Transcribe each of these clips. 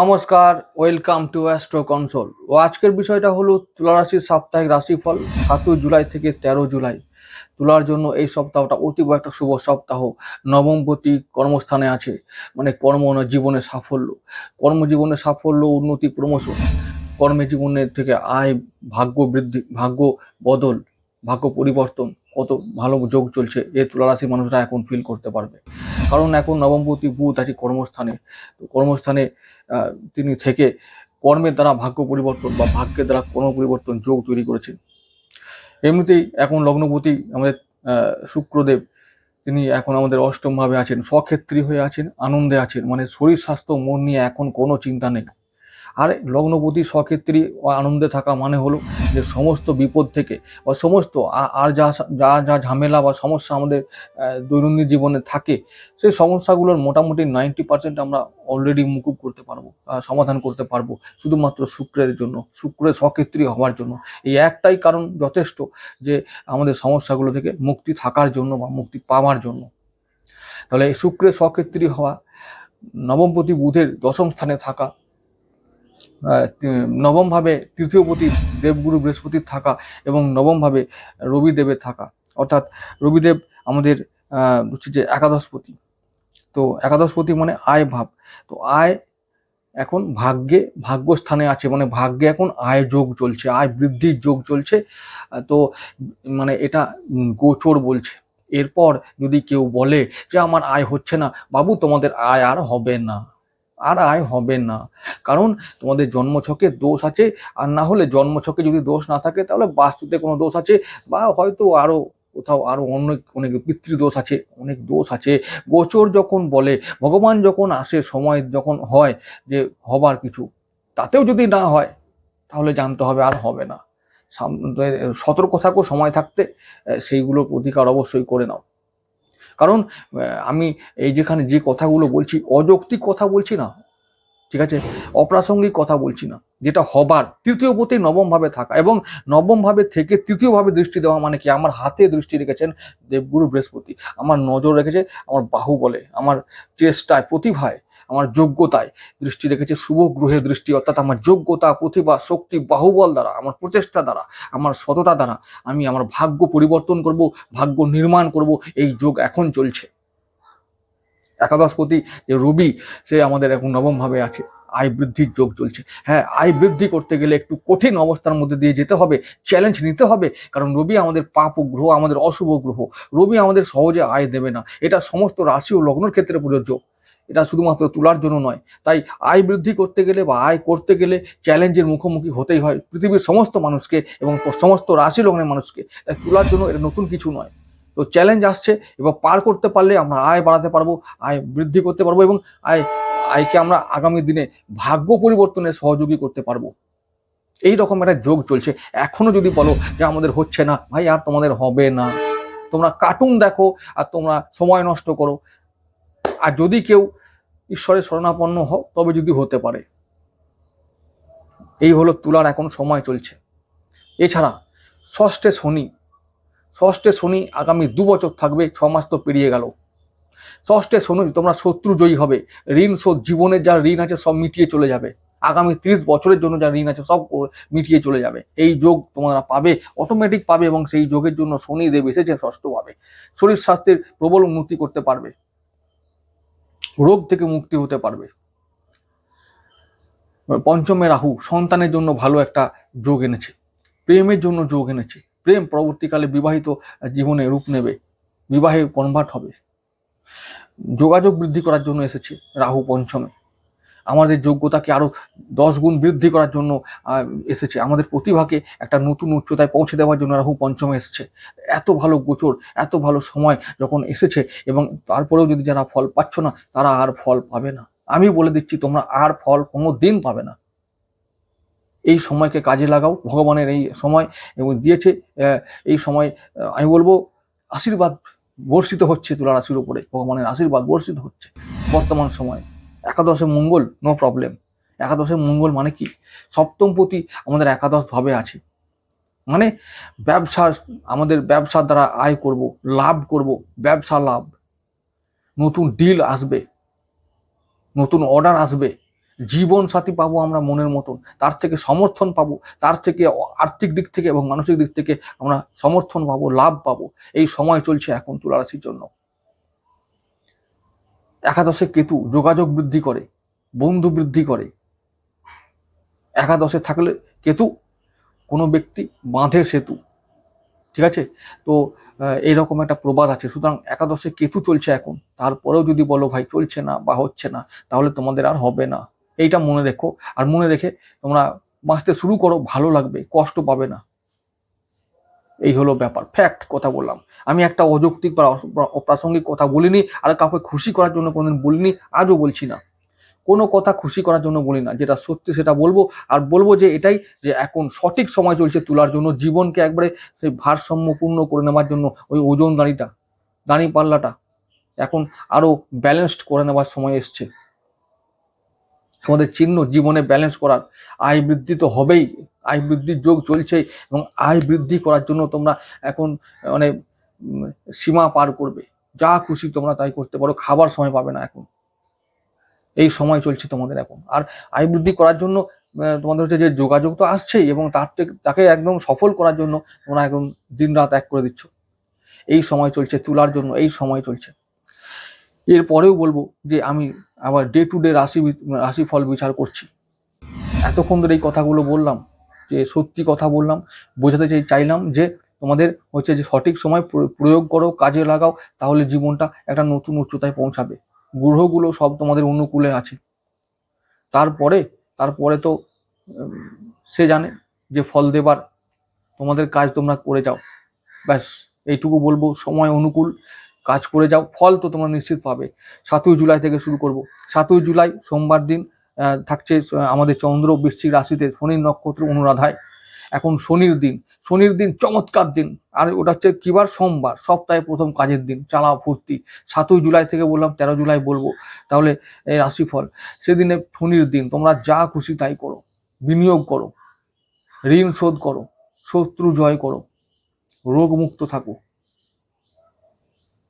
নমস্কার, welcome to astro console. ও আজকের বিষয়টা হলো তুলারাশির সাপ্তাহিক রাশিফল, সাতই জুলাই থেকে তেরো জুলাই। তুলার জন্য এই সপ্তাহটা অতীব একটা শুভ সপ্তাহ। নবমপতি কর্মস্থানে আছে মানে কর্ম জীবনে সাফল্য। কর্মজীবনে সাফল্য, উন্নতি প্রমোশন কর্মজীবনের থেকে আয়, ভাগ্য বৃদ্ধি, ভাগ্য বদল, ভাগ্য পরিবর্তন। কত ভালো যোগ চলছে এই তুলারাশির মানুষরা এখন ফিল করতে পারবে। কারণ এখন নবমপতি বুধ আছে কর্মস্থানে কর্মস্থানে তিনি থেকে কর্মের দ্বারা ভাগ্য পরিবর্তন বা ভাগ্যের দ্বারা কর্ম পরিবর্তন যোগ তৈরি করেছেন। এমনিতেই এখন লগ্নপতি আমাদের শুক্রদেব, তিনি এখন আমাদের অষ্টমভাবে আছেন স্বক্ষেত্রী হয়ে আছেন, আনন্দে আছেন মানে শরীর স্বাস্থ্য, মন নিয়ে এখন কোনো চিন্তা নেই। আর লগ্নপতি স্বক্ষেত্রী ও আনন্দে থাকা মানে হলো যে সমস্ত বিপদ থেকে বা সমস্ত আর যা যা যা ঝামেলা বা সমস্যা আমাদের দৈনন্দিন জীবনে থাকে, সেই সমস্যাগুলোর মোটামুটি নাইনটি পার্সেন্ট আমরা অলরেডি মুকুব করতে পারব সমাধান করতে পারব, শুধুমাত্র শুক্রের জন্য শুক্রের স্বক্ষেত্রী হওয়ার জন্য। এই একটাই কারণ যথেষ্ট যে আমাদের সমস্যাগুলো থেকে মুক্তি থাকার জন্য বা মুক্তি পাওয়ার জন্য। তাহলে এই শুক্রের স্বক্ষেত্রী হওয়া, নবমপতি বুধের দশম স্থানে থাকা নবমভাবে তৃতীয়পতি দেবগুরু বৃহস্পতির থাকা এবং নবমভাবে রবিদেবের থাকা। অর্থাৎ রবিদেব আমাদের হচ্ছে যে একাদশপতি। তো একাদশপতি মানে আয় ভাব। তো আয় এখন ভাগ্যে, ভাগ্যস্থানে আছে। মানে ভাগ্যে এখন আয় যোগ চলছে, আয় বৃদ্ধির যোগ চলছে। তো মানে এটা গোচর বলছে। এরপর যদি কেউ বলে যে আমার আয় হচ্ছে না, বাবু তোমাদের আয় আর হবে না। আর আয় হবে না। কারণ তোমাদের জন্মছকে দোষ আছে, আর না হলে জন্মছকে যদি দোষ না থাকে, তাহলে বাস্তুতে কোনো দোষ আছে, বা হয়তো আরও কোথাও আরও অনেক অনেক পিতৃদোষ আছে, অনেক দোষ আছে। গোচর যখন বলে, ভগবান যখন আসে সময় যখন হয় যে হবার কিছু, তাতেও যদি না হয়, তাহলে জানতে হবে আর হবে না। সতর্ক থাকো, সময় থাকতে সেইগুলোর প্রতিকার অবশ্যই করে নাও। কারণ আমি এই যেখানে যে কথাগুলো বলছি, অযৌক্তিক কথা বলছি না, ঠিক আছে? অপ্রাসঙ্গিক কথা বলছি না, যেটা হবার, তৃতীয় পতি নবমভাবে থাকা এবং নবমভাবে থেকে তৃতীয়ভাবে দৃষ্টি দেওয়া মানে কি? আমার হাতে দৃষ্টি রেখেছেন দেবগুরু বৃহস্পতি। আমার নজর রেখেছে, আমার বাহু বলে, আমার চেষ্টায়, প্রতিভায় আমার যোগ্যতায় দৃষ্টি রেখেছে, শুভ গ্রহের দৃষ্টি, অর্থাৎ আমার যোগ্যতা, প্রতিভা, শক্তি, বাহুবল দ্বারা, আমার প্রচেষ্টা দ্বারা, আমার সততা দ্বারা আমি আমার ভাগ্য পরিবর্তন করব, ভাগ্য নির্মাণ করব, এই যোগ এখন চলছে। একাদশ একাদশপতি যে রবি, সে আমাদের এখন নবমভাবে আছে, আয় বৃদ্ধির যোগ চলছে। হ্যাঁ আয় বৃদ্ধি করতে গেলে একটু কঠিন অবস্থার মধ্যে দিয়ে যেতে হবে চ্যালেঞ্জ নিতে হবে, কারণ রবি আমাদের পাপ গ্রহ, আমাদের অশুভ গ্রহ, রবি আমাদের সহজে আয় দেবে না, এটা সমস্ত রাশি ও লগ্নের ক্ষেত্রে প্রযোজ্য। এটা শুধুমাত্র তোলার জন্য নয়। তাই আয় বৃদ্ধি করতে গেলে বা আয় করতে গেলে চ্যালেঞ্জের মুখোমুখি হতেই হয় পৃথিবীর সমস্ত মানুষকে এবং সমস্ত রাশি লগ্নের মানুষকে। তাই তুলার জন্য এটা নতুন কিছু নয়। তো চ্যালেঞ্জ আসছে এবং পার করতে পারলে আমরা আয় বাড়াতে পারব, আয় বৃদ্ধি করতে পারব এবং আয়, আয়কে আমরা আগামী দিনে ভাগ্য পরিবর্তনে সহযোগী করতে পারব। এই রকম একটা যোগ চলছে। এখনও যদি বলো যে আমাদের হচ্ছে না, ভাই আর তোমাদের হবে না। তোমরা কার্টুন দেখো আর তোমরা সময় নষ্ট করো। আর যদি কেউ ঈশ্বরের শরণাপন্ন হও, তবে যদি হতে পারে। এই হলো তুলার এখন সময় চলছে। এছাড়া ষষ্ঠে শনি ষষ্ঠে শনি আগামী দু বছর থাকবে, ছ মাস তো পেরিয়ে গেল। ষষ্ঠে শনি, তোমরা শত্রু জয়ী হবে। ঋণ শোধ জীবনের যা ঋণ আছে সব মিটিয়ে চলে যাবে। আগামী ত্রিশ বছরের জন্য যা ঋণ আছে সব মিটিয়ে চলে যাবে। এই যোগ তোমরা পাবে অটোমেটিক পাবে এবং সেই যোগের জন্য শনি দেব এসেছে ষষ্ঠভাবে। শরীর স্বাস্থ্যের প্রবল উন্নতি করতে পারবে। রোগ থেকে মুক্তি হতে পারবে। পঞ্চমে রাহু সন্তানের জন্য ভালো একটা যোগ এনেছে। প্রেমের জন্য যোগ এনেছে। প্রেম পরবর্তীকালে বিবাহিত জীবনে রূপ নেবে। বিবাহে কনভার্ট হবে। যোগাযোগ বৃদ্ধি করার জন্য এসেছে রাহু পঞ্চমে। আমাদের যোগ্যতাকে আরও দশ গুণ বৃদ্ধি করার জন্য এসেছে। আমাদের প্রতিভাকে একটা নতুন উচ্চতায় পৌঁছে দেওয়ার জন্য রাহু পঞ্চমে এসেছে। এত ভালো গোচর, এত ভালো সময় যখন এসেছে এবং তারপরেও যদি যারা ফল পাচ্ছ না, তারা আর ফল পাবে না। আমি বলে দিচ্ছি, তোমরা আর ফল কোনো দিন পাবে না। এই সময়কে কাজে লাগাও, ভগবানের এই সময় এবং দিয়েছে এই সময় আমি বলব, আশীর্বাদ বর্ষিত হচ্ছে তুলা রাশির উপরে, ভগবানের আশীর্বাদ বর্ষিত হচ্ছে। বর্তমান সময়ে। একাদশে মঙ্গল নো প্রবলেম একাদশে মঙ্গল মানে কি? সপ্তম পতি আমাদের একাদশ ভাবে আছে। মানে ব্যবসা, আমাদের ব্যবসার দ্বারা আয় করব, লাভ করব, ব্যবসা লাভ। নতুন ডিল আসবে, নতুন অর্ডার আসবে। জীবন সাথী পাবো আমরা মনের মতন, তার থেকে সমর্থন পাবো, তার থেকে আর্থিক দিক থেকে এবং মানসিক দিক থেকে আমরা সমর্থন পাবো, লাভ পাবো। এই সময় চলছে এখন তুলা রাশির জন্য। একাদশে কেতু যোগাযোগ বৃদ্ধি করে, বন্ধু বৃদ্ধি করে। একাদশে থাকলে কেতু, কোনো ব্যক্তি বাঁধে সেতু। ঠিক আছে? তো এইরকম একটা প্রবাদ আছে। সুতরাং একাদশে কেতু চলছে এখন। তারপরেও যদি বলো, ভাই, চলছে না বা হচ্ছে না, তাহলে তোমাদের আর হবে না। এইটা মনে রেখো। আর মনে রেখে তোমরা বাঁচতে শুরু করো, ভালো লাগবে, কষ্ট পাবে না। এই হলো ব্যাপার। ফ্যাক্ট কথা বললাম। আমি একটা অযৌক্তিক বা অপ্রাসঙ্গিক কথা বলিনি আর কাউকে খুশি করার জন্য কোনোদিন বলিনি, আজও বলছি না। কোনো কথা খুশি করার জন্য বলি না, যেটা সত্যি সেটা বলব আর বলব যে এটাই যে এখন সঠিক সময় চলছে তোলার জন্য, জীবনকে একবারে সেই ভারসাম্যপূর্ণ করে নেওয়ার জন্য ওই ওজন দাঁড়িটা দাঁড়ি পাল্লাটা এখন আরও ব্যালেন্সড করে নেওয়ার সময় এসছে। তোমাদের চিহ্ন জীবনে ব্যালেন্স করার আয় বৃদ্ধি তো হবেই। আয় বৃদ্ধির যোগ চলছেই এবং আয় বৃদ্ধি করার জন্য তোমরা এখন মানে সীমা পার করবে। যা খুশি তোমরা তাই করতে পারো, খাবার সময় পাবে না এখন। এই সময় চলছে তোমাদের এখন। আর আয় বৃদ্ধি করার জন্য তোমাদের হচ্ছে যে যোগাযোগ তো আসছেই এবং তার থেকে তাকে একদম সফল করার জন্য তোমরা এখন দিন রাত এক করে দিচ্ছ। এই সময় চলছে তুলার জন্য, এই সময় চলছে। এরপরেও বলব যে আমি আবার ডে টু ডে রাশি বি- রাশি ফল বিচার করছি। এতক্ষণ ধরে এই কথাগুলো বললাম, যে সত্যি কথা বললাম, বোঝাতে চাই চাইলাম যে তোমাদের হচ্ছে যে সঠিক সময় প্রয়োগ করো, কাজে লাগাও, তাহলে জীবনটা একটা নতুন উচ্চতায় পৌঁছাবে। গ্রহগুলো সব তোমাদের অনুকূলে আছে। তারপরে তারপরে তো সে জানে যে ফল দেবার, তোমাদের কাজ তোমরা করে যাও। ব্যাস, এইটুকু বলব, সময় অনুকূল। কাজ করে যাও, ফল তো তোমরা নিশ্চিত পাবে। সাতই জুলাই থেকে শুরু করব। সাতই জুলাই সোমবার দিন থাকছে আমাদের চন্দ্র বৃশ্চিক রাশিতে শনির নক্ষত্র অনুরাধায়। এখন শনির দিন শনির দিন চমৎকার দিন। আর ওটা হচ্ছে কিবার সোমবার, সপ্তাহে প্রথম কাজের দিন, চালা ফুর্তি। সাতই জুলাই থেকে বললাম, তেরো জুলাই বলব। তাহলে এই রাশিফল, সেদিনে শনির দিন, তোমরা যা খুশি তাই করো। বিনিয়োগ করো, ঋণ শোধ করো, শত্রু জয় করো, রোগমুক্ত থাকো।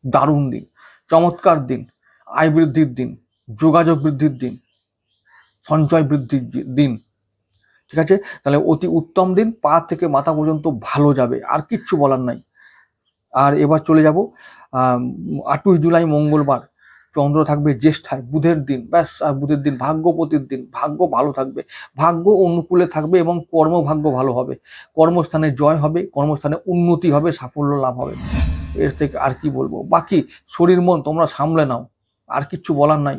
দারুণ দিন, চমৎকার দিন, আয় বৃদ্ধির দিন, যোগাযোগ বৃদ্ধির দিন, সঞ্চয় বৃদ্ধির দিন। ঠিক আছে? তাহলে অতি উত্তম দিন, পা থেকে মাথা পর্যন্ত ভালো যাবে, আর কিচ্ছু বলার নাই। আর এবার চলে যাব আটই জুলাই মঙ্গলবার, চন্দ্র থাকবে জ্যেষ্ঠায়, বুধের দিন, ব্যাস, আর বুধের দিন ভাগ্যপতির দিন, ভাগ্য ভালো থাকবে, ভাগ্য অনুকূলে থাকবে এবং কর্মভাগ্য ভালো হবে, কর্মস্থানে জয় হবে, কর্মস্থানে উন্নতি হবে, সাফল্য লাভ হবে। এর থেকে আর কি বলব? বাকি শরীর মন তোমরা সামলে নাও। আর কিচ্ছু বলার নাই।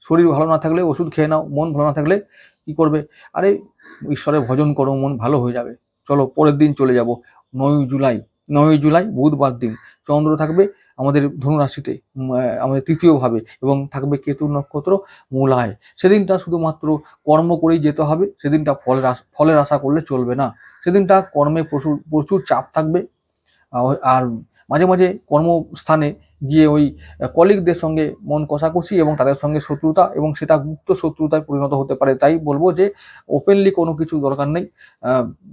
শরীর ভালো না থাকলে ওষুধ খেয়ে নাও, মন ভালো না থাকলে কি করবে? আরে ঈশ্বরের ভজন করো, মন ভালো হয়ে যাবে। চলো, পরের দিন চলে যাব। নয় জুলাই নয় জুলাই বুধবার দিন। চন্দ্র থাকবে আমাদের ধনুরাশিতে আমাদের তৃতীয় ভাবে এবং থাকবে কেতু নক্ষত্র মূলায়। সেদিনটা শুধুমাত্র কর্ম করেই যেতে হবে। সেদিনটা ফলের ফলের আশা করলে চলবে না। সেদিনটা কর্মে প্রচুর প্রচুর চাপ থাকবে। আর মাঝে মাঝে কর্মস্থানে গিয়ে ওই কলিগদের সঙ্গে মন কষাকষি এবং তাদের সঙ্গে শত্রুতা এবং সেটা গুপ্ত শত্রুতায় পরিণত হতে পারে। তাই বলব যে ওপেনলি কোনো কিছু দরকার নেই।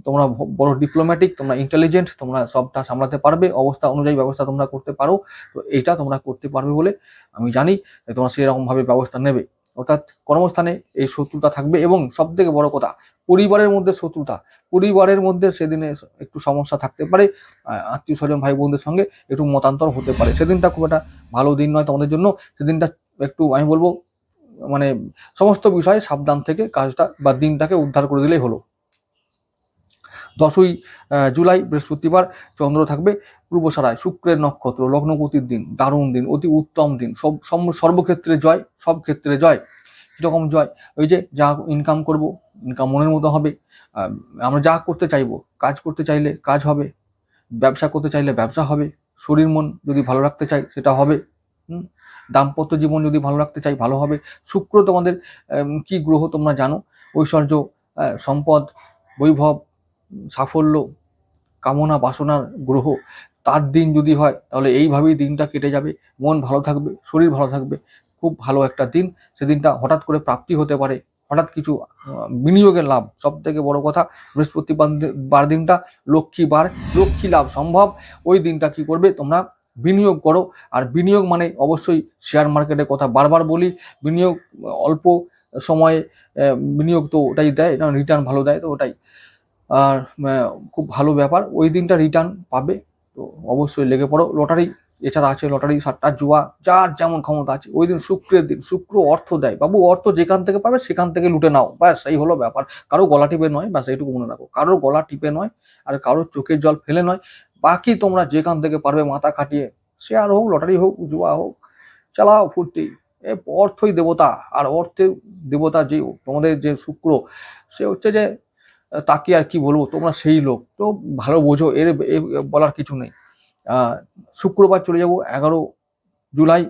তোমরা বড় ডিপ্লোম্যাটিক তোমরা ইন্টেলিজেন্ট তোমরা সবটা সামলাতে পারবে। অবস্থা অনুযায়ী ব্যবস্থা তোমরা করতে পারো। তো এইটা তোমরা করতে পারবে বলে আমি জানি তোমরা সেরকমভাবে ব্যবস্থা নেবে। অর্থাৎ কর্মস্থানে এই শত্রুতা থাকবে এবং সব থেকে বড় কথা, পরিবারের মধ্যে শত্রুতা। পরিবারের মধ্যে সেদিনে একটু সমস্যা থাকতে পারে আত্মীয় স্বজন, ভাই বোনদের সঙ্গে একটু মতান্তর হতে পারে। সেদিনটা খুব একটা ভালো দিন নয় তোমাদের জন্য। সেদিনটা একটু আমি বলব মানে সমস্ত বিষয়ে সাবধান থেকে কাজটা বা দিনটাকে উদ্ধার করে দিলেই হলো। দশই জুলাই, বৃহস্পতিবার চন্দ্র থাকবে পূর্বসারায় শুক্রের নক্ষত্র, লগ্নপতির দিন, দারুণ দিন, অতি উত্তম দিন, সব সর্বক্ষেত্রে জয়, সব ক্ষেত্রে জয়, কীরকম জয়? ওই যে যা ইনকাম করব ইনকাম মনের মতো হবে আমরা যা করতে চাইব, কাজ করতে চাইলে কাজ হবে, ব্যবসা করতে চাইলে ব্যবসা হবে, শরীর মন যদি ভালো রাখতে চাই সেটা হবে? দাম্পত্য জীবন যদি ভালো রাখতে চাই ভালো হবে, শুক্র তোমাদের কি গ্রহ তোমরা জানো ঐশ্বর্য সম্পদ, বৈভব, সাফল্য, কামনা, বাসনার গ্রহ, তার দিন যদি হয় তাহলে এইভাবেই দিনটা কেটে যাবে, মন ভালো থাকবে, শরীর ভালো থাকবে, খুব ভালো একটা দিন, সেদিনটা হঠাৎ করে প্রাপ্তি হতে পারে হঠাৎ কিছু বিনিয়োগের লাভ। সব থেকে বড় কথা বৃহস্পতিবার বার দিনটা লক্ষ্মী বার, লক্ষ্মী লাভ সম্ভব। ওই দিনটা কি করবে? তোমরা বিনিয়োগ করো। আর বিনিয়োগ মানে অবশ্যই শেয়ার মার্কেটের কথা বারবার বলি। বিনিয়োগ অল্প সময়ে বিনিয়োগ তো ওটাই দেয় না রিটার্ন ভালো দেয় তো ওটাই। আর খুব ভালো ব্যাপার। ওই দিনটা রিটার্ন পাবে। তো অবশ্যই লেগে পড়ো। লটারি এছাড়া আছে লটারি, সাতটা জুয়া, যার যেমন ক্ষমতা আছে। ওই দিন শুক্রের দিন, শুক্র অর্থ দেয়। বাবু, অর্থ যেখান থেকে পাবে সেখান থেকে লুটে নাও। ব্যাস, এই হলো ব্যাপার। কারও গলা টিপে নয়, ব্যাস, এইটুকু মনে রাখো। কারও গলা টিপে নয়, আর কারও চোখের জল ফেলে নয়। বাকি তোমরা যেখান থেকে পারবে মাথা খাটিয়ে শেয়ার হোক, লটারি হোক, জুয়া হোক, চালাও ফুর্তি। এ অর্থই দেবতা, আর অর্থের দেবতা যে তোমাদের যে শুক্র, সে হচ্ছে যে, তাকে আর কি বলব, তোমরা সেই লোক। তো ভালো বোঝো, এর বলার কিছু নেই। শুক্রবার চলে যাব এগারো জুলাই।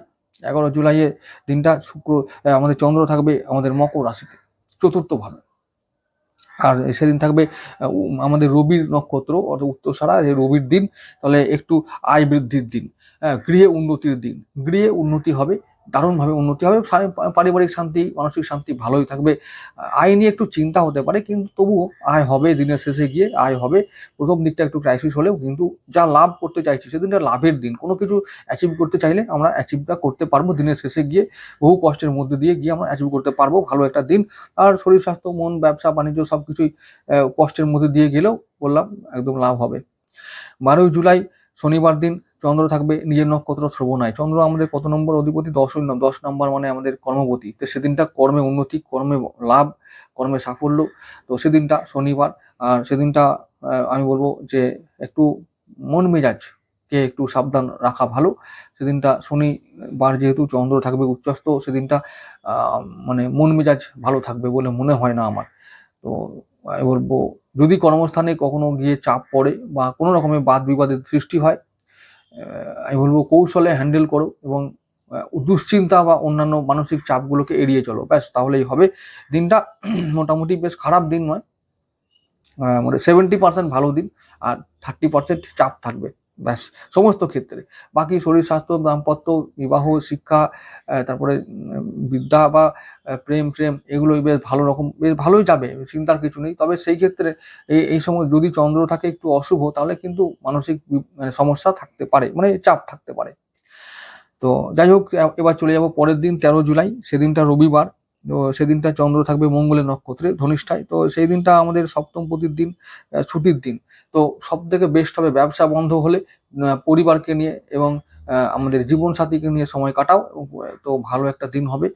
এগারো জুলাইয়ের দিনটা শুক্র আমাদের চন্দ্র থাকবে আমাদের মকর রাশিতে চতুর্থ ভাবে আর সেদিন থাকবে আমাদের রবির নক্ষত্র অর্থাৎ উত্তরসারা এই রবির দিন তাহলে একটু আয় বৃদ্ধির দিন হ্যাঁ, গৃহে উন্নতির দিন। গৃহে উন্নতি হবে দারুণভাবে উন্নতি হবে। পারিবারিক শান্তি, মানসিক শান্তি ভালোই থাকবে। আয় নিয়ে একটু চিন্তা হতে পারে, কিন্তু তবুও আয় হবে দিনের শেষে গিয়ে, আয় হবে। প্রথম দিকটা একটু ক্রাইসিস হলেও কিন্তু যা লাভ করতে চাইছি সেদিনটা লাভের দিন। কোনো কিছু অ্যাচিভ করতে চাইলে আমরা অ্যাচিভটা করতে পারব দিনের শেষে গিয়ে। বহু কষ্টের মধ্যে দিয়ে গিয়ে আমরা অ্যাচিভ করতে পারব ভালো একটা দিন। আর শরীর, স্বাস্থ্য, মন, ব্যবসা, বাণিজ্য সব কিছুই কষ্টের মধ্যে দিয়ে গেলেও বললাম একদম লাভ হবে। বারোই জুলাই শনিবার দিন চন্দ্র থাকবে নিজের নক্ষত্র শ্রবণায় চন্দ্র আমাদের কত নম্বর অধিপতি? দশ দশ নম্বর মানে আমাদের কর্মপতি। তো সেদিনটা কর্মে উন্নতি, কর্মে লাভ, কর্মে সাফল্য। তো সেদিনটা শনিবার, আর সেদিনটা আমি বলব যে একটু মন মেজাজকে একটু সাবধান রাখা ভালো। সেদিনটা শনিবার যেহেতু চন্দ্র থাকবে উচ্চস্ত সেদিনটা মানে মন মেজাজ ভালো থাকবে বলে মনে হয় না আমার। তো আমি বলব, যদি কর্মস্থানে কখনো গিয়ে চাপ পড়ে বা কোনো রকমের বাদ বিবাদের সৃষ্টি হয় আমি বলব কৌশলে হ্যান্ডেল করো এবং দুশ্চিন্তা বা অন্যান্য মানসিক চাপগুলোকে এড়িয়ে চলো। ব্যাস, তাহলেই হবে। দিনটা মোটামুটি বেশ খারাপ দিন নয়। মানে সেভেন্টি পার্সেন্ট ভালো দিন আর থার্টি পার্সেন্ট চাপ থাকবে। ব্যাস, সমস্ত ক্ষেত্রে। বাকি শরীর, স্বাস্থ্য, দাম্পত্য, বিবাহ, শিক্ষা তারপরে বিদ্যা বা প্রেম প্রেম, এগুলোই বেশ ভালো রকম, বেশ ভালোই যাবে, চিন্তার কিছু নেই। তবে সেই ক্ষেত্রে এই এই সময় যদি চন্দ্র থাকে একটু অশুভ, তাহলে কিন্তু মানসিক মানে সমস্যা থাকতে পারে মানে চাপ থাকতে পারে। তো যাই হোক এবার চলে যাব পরের দিন, তেরো জুলাই, সেদিনটা রবিবার। তো সেদিনটা চন্দ্র থাকবে মঙ্গলের নক্ষত্রে, ধনিষ্ঠায়। তো সেই দিনটা আমাদের সপ্তম পতির দিন ছুটির দিন। তো সব থেকে বেস্ট হবে ব্যবসা বন্ধ হলে পরিবারকে নিয়ে এবং আমাদের জীবনসাথীকে নিয়ে সময় কাটাও তো ভালো একটা দিন হবে।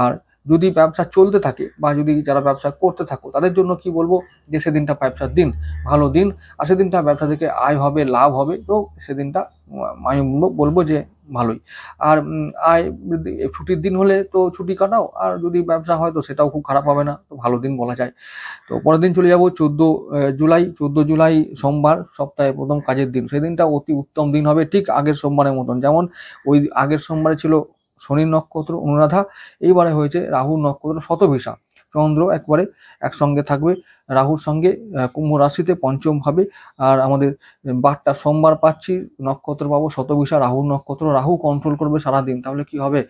আর যদি ব্যবসা চলতে থাকে বা যদি যারা ব্যবসা করতে থাকো, তাদের জন্য কি বলব যে সেদিনটা ব্যবসার দিন, ভালো দিন। আর সেদিনটা ব্যবসা থেকে আয় হবে, লাভ হবে। তো সেদিনটা আমি বলবো- যে ভালোই। আর আয় ছুটির দিন হলে তো ছুটি কাটাও। আর যদি ব্যবসা হয় তো সেটাও খুব খারাপ হবে না। তো ভালো দিন বলা যায়। তো পরের দিন চলে যাব চোদ্দ জুলাই। চোদ্দ জুলাই সোমবার, সপ্তাহে প্রথম কাজের দিন। সেদিনটা অতি উত্তম দিন হবে ঠিক আগের সোমবারের মতন। যেমন ওই আগের সোমবারে ছিল শনির নক্ষত্র অনুরাধা, এইবারে হয়েছে রাহুর নক্ষত্র শতভিসা চন্দ্র একবারে একসঙ্গে থাকবে, রাহুর সঙ্গে কুম্ভ রাশিতে পঞ্চম ভাবে আর আমাদের বারটা সোমবার পাচ্ছি, নক্ষত্র পাবো শতভিসা রাহুর নক্ষত্র, রাহু কন্ট্রোল করবে সারাদিন, তাহলে কি হবে?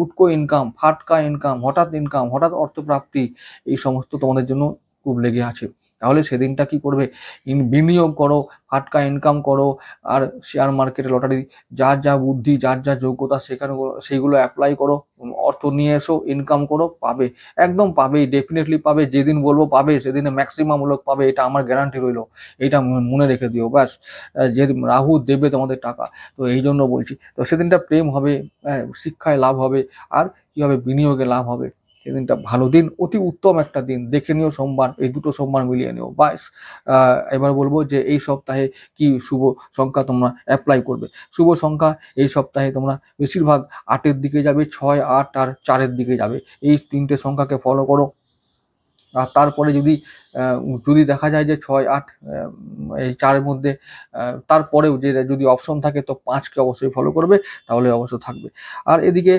উটকো ইনকাম ফাটকা ইনকাম হঠাৎ ইনকাম হঠাৎ অর্থপ্রাপ্তি, এই সমস্ত তোমাদের জন্য খুব লেগে আছে। তাহলে সেদিনটা কি করবে? ইন বিনিয়োগ করো ফাটকা ইনকাম করো, আর শেয়ার মার্কেটে লটারি যার যা বুদ্ধি, যার যা যোগ্যতা, সেখানে সেইগুলো অ্যাপ্লাই করো অর্থ নিয়ে এসো ইনকাম করো, পাবে। একদম পাবেই ডেফিনেটলি পাবে, যেদিন বলব পাবে, সেদিনে ম্যাক্সিমাম লোক পাবে, এটা আমার গ্যারান্টি রইল। এটা মনে- রেখে দিও, ব্যাস। যে রাহু দেবে তোমাদের টাকা, তো এই জন্য বলছি। তো সেদিনটা প্রেম হবে শিক্ষায় লাভ হবে, আর কি হবে? বিনিয়োগে লাভ হবে। সেদিনটা ভালো দিন, অতি উত্তম একটা দিন। দেখে নিও সোমবার, এই দুটো সোমবার মিলিয়ে নিও। বাস এবার বলব যে এই সপ্তাহে কি শুভ সংখ্যা তোমরা অ্যাপ্লাই করবে? শুভ সংখ্যা এই সপ্তাহে তোমরা বেশিরভাগ আটের দিকে যাবে, ছয়, আট আর চারের দিকে যাবে। এই তিনটে সংখ্যাকে ফলো করো। আর তারপরে যদি যদি দেখা যায় যে ছয়, আট এই চারের মধ্যে তারপরেও যে যদি অপশন থাকে তো পাঁচকে অবশ্যই ফলো করবে, তাহলে অবশ্য থাকবে। আর এদিকে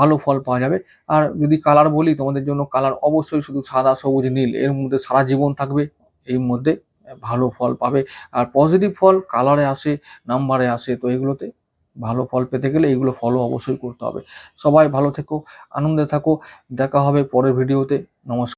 ভালো ফল পাওয়া যাবে। আর যদি কালার বলি, তোমাদের জন্য কালার অবশ্যই শুধু সাদা, সবুজ, নীল, এর মধ্যে সারা জীবন থাকবে, এর মধ্যে ভালো ফল পাবে। আর পজিটিভ ফল কালারে আসে নাম্বারে আসে, তো এগুলোতে ভালো ফল পেতে গেলে এগুলো ফলো অবশ্যই করতে হবে। সবাই ভালো থেকো, আনন্দে থাকো, দেখা হবে পরের ভিডিওতে নমস্কার।